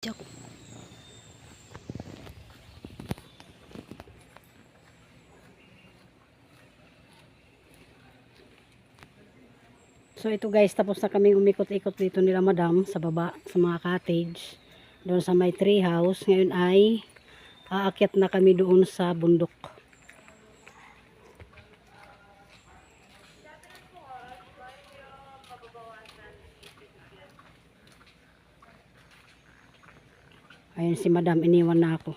Joke. So ito guys, tapos na kaming umikot-ikot dito nila madam sa baba, sa mga cottage. Doon sa may tree house. Ngayon ay aakyat na kami doon sa bundok. Ayun si madam, iniwan na ako.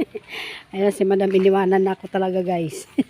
Ayan si madam, iniwanan na ako talaga guys.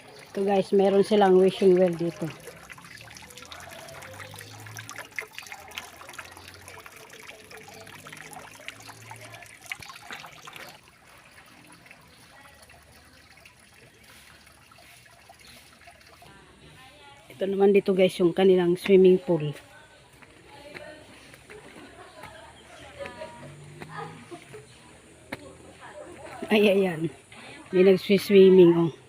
guys, meron silang wishing well dito. Ito naman dito guys yung kanilang swimming pool. Ay, ayan. May nagsiswimming oh.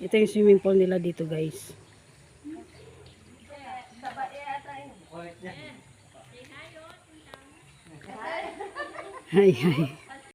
Ito yung swimming pool nila dito guys. Ay, ay.